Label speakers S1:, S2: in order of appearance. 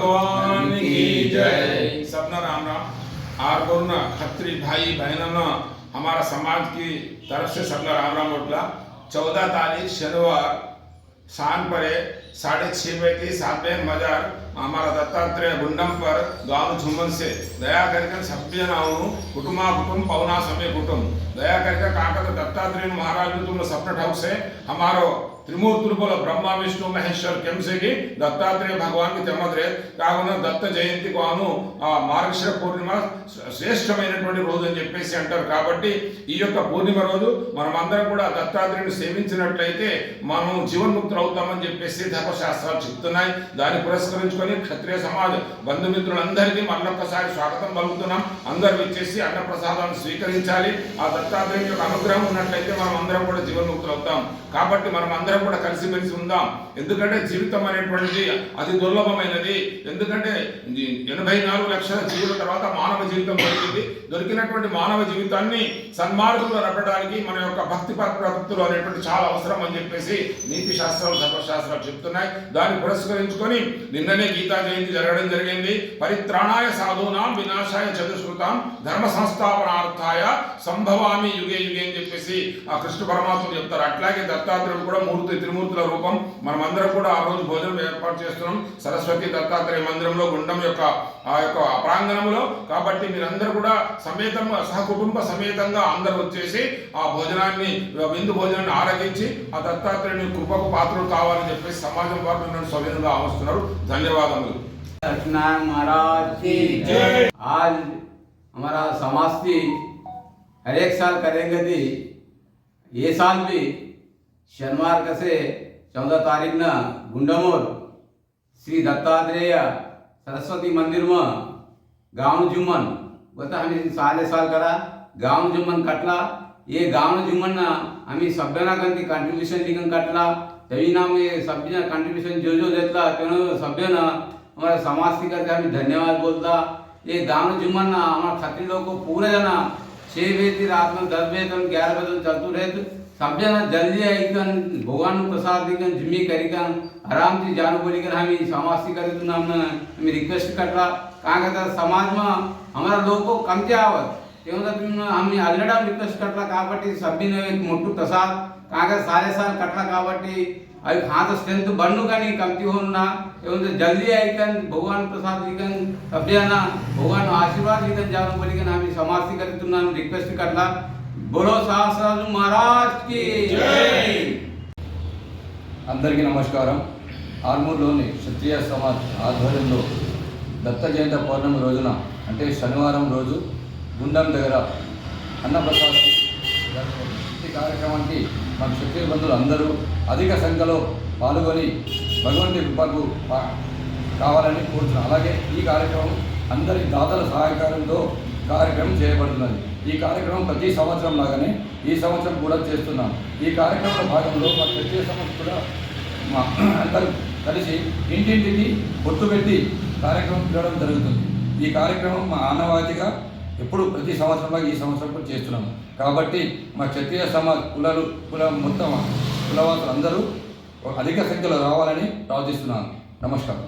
S1: भगवान की जय। सपना राम राम। आर બોલના खत्री भाई बहन हमारा समाज की तरफ़ से सपना राम राम उठला। चौदह तारीख शनिवार शाम पर साढ़े छह बजे की सातवें मजार हमारा दत्तात्रेय गुंडम पर गांव झुमन से दया करके सभ्य नाउनु कुटुंबा कुटुंब पौना समय कुटुंब दया करके काकत दत्तात्रेय महाराज तुम सपन ठाउक से हमारो త్రిమూర్తులు పోల బ్రహ్మ విష్ణు మహేశ్వర్ కెంసకి దత్తాత్రేయ భగవాన్ తెమ్మద్రే కావున దత్త జయంతి కాను ఆ మార్గశిర పూర్ణిమ శ్రేష్టమైనటువంటి రోజు అని చెప్పేసి అంటారు కాబట్టి ఈ యొక్క పూర్ణిమ రోజు మనం అందరం కూడా దత్తాత్రేయుని సేవించినట్లయితే మనం జీవన్ముక్తులు అవుతామని చెప్పేసి ధర్మశాస్త్రాలు చెప్తున్నాయి దాన్ని పురస్కరించుకొని క్షత్రియ సమాజ బంధుమిత్రులందరికీ మరొకసారి స్వాగతం పలుకుతున్నాం. అందరూ వచ్చేసి అన్నప్రసాదాన్ని స్వీకరించాలి. ఆ దత్తాత్రేయ యొక్క అనుగ్రహం ఉన్నట్లయితే మనం అందరం కూడా జీవన్ముక్తులు అవుతాం. కాబట్టి మనం అందరం కూడా కలిసిమెలిసి ఉందాం. ఎందుకంటే జీవితం అనేటువంటిది అతి దుర్లభమైనది. ఎందుకంటే ఎనభై నాలుగు లక్షల జీవుల తర్వాత మానవ జీవితం దొరికింది. దొరికినటువంటి మానవ జీవితాన్ని సన్మార్గంలో నడపడానికి మన యొక్క భక్తి ప్రవృత్తులు అనేటువంటి చాలా అవసరం అని చెప్పేసి నీతి శాస్త్రాలు ధర్మశాస్త్రాలు చెప్తున్నాయి. దాన్ని పురస్కరించుకొని నిన్ననే గీతా జయంతి జరగడం జరిగింది. పరిత్రాణాయ సాధూనాం వినాశాయ చతుశ్రుతాం ధర్మ సంస్థాపనార్థాయ సంభవామి యుగే యుగే అని చెప్పేసి ఆ కృష్ణ పరమాత్మ చెప్తారు. అట్లాగే దత్తాత్రేయుడు కూడా మూర్తి త్రిమూర్తుల రూపం. మనమందరం కూడా ఆ రోజు భోజనం ఏర్పాటు చేస్తున్నాం. సరస్వతి దత్తాత్రేయ మందిరంలో గుండం యొక్క ఆ యొక్క ప్రాంగణంలో. కాబట్టి మీరందరూ కూడా సమేతంగా సహకుటుంబ సమేతంగా అందరూ వచ్చేసి ఆ భోజనాన్ని విందు భోజనాన్ని ఆరగించి ఆ దత్తాత్రేయుని కృపకు పాత్రలు కావాలని చెప్పేసి సమాజం వారు నన్ను సవ్యంగా ఆవస్తున్నారు ధన్యవాదములు
S2: सत्यनारायण महाराज की
S1: जय।
S2: आज हमारा समास्ती हर एक साल करेंगे थी ये साल भी शनिवार का से चौदह तारीख न गुंडमोर श्री दत्तात्रेय सरस्वती मंदिर में गाँव जुम्मन बता हमें साले साल करा गाँव जुम्मन कटला ये गाँव जुम्मन ना हमें सभ्यना कंती कंट्रीब्यूशन लिखन कटला તવી નામે સભ્યના કન્ટ્રીબ્યુશન જોજો જેટલા તેનો સભ્યના અમારા સમાજથી કરતા અમે ધન્યવાદ બોલતા એ ગામના જુમ્માના અમારા ખત્રી લોકો પૂરે જણા છ બેથી રાતનું દસ બે ત્રણ ગ્યાર બજે ચાલતું રહેતું સભ્યના જલ્દી આવી કન ભગવાનનું પ્રસાદ દીકન જમી કરી કન આરામથી જાણું બોલી કન અમે સમાજથી કરી તું અમને અમે રિક્વેસ્ટ કરતા કારણ કે સમાજમાં અમારા कम કમજે આવત ఏమో ఆమె అల్గడా రిక్వెస్ట్ కట్టలా కాబట్టి సభ్యుని ముట్టు ప్రసాద్ కాగా సారే సార్ కాబట్టి అవి హాత స్ట్రెంత్ బండు కానీ కమిటీ ఉన్నా ఏమంటే జల్దీ అయికన్ భగవాన్ ప్రసాద్ ఇకన్ సభ్యాన భగవాన్ ఆశీర్వాద ఇకన్ జానం పడికి ఆమె సమాసీకరిస్తున్నాను రిక్వెస్ట్ కట్లా. బోలో సహస్రాజు మహారాజ్కి
S3: అందరికీ నమస్కారం. ఆర్మూర్లోని క్షత్రియ సమాజ్ ఆధ్వర్యంలో దత్త జయంత పౌర్ణమి రోజున అంటే శనివారం రోజు గుండం దగ్గర అన్నప్రసాదం ఈ కార్యక్రమానికి మన క్షత్రియ బంధువులు అందరూ అధిక సంఖ్యలో పాల్గొని భగవంతుడి కృపకు కావాలని కోరుతున్నాను అలాగే ఈ కార్యక్రమం అందరి దాతల సహకారంతో కార్యక్రమం చేయబడుతున్నది. ఈ కార్యక్రమం ప్రతి సంవత్సరం లాగానే ఈ సంవత్సరం కూడా చేస్తున్నాం. ఈ కార్యక్రమంలో భాగంలో మా క్షత్రియ సంవత్సరం కూడా మా అందరూ కలిసి ఇంటింటికి పొత్తు పెట్టి కార్యక్రమం పిలవడం జరుగుతుంది. ఈ కార్యక్రమం మా ఆనవాయితీగా ఎప్పుడు ప్రతి సంవత్సరంలో ఈ సంవత్సరం కూడా చేస్తున్నాము కాబట్టి మా క్షత్రియ సమాజ కులాలు కుల మొత్తం కులవాసులు అందరూ అధిక సంఖ్యలో రావాలని ప్రార్థిస్తున్నాను. నమస్కారం.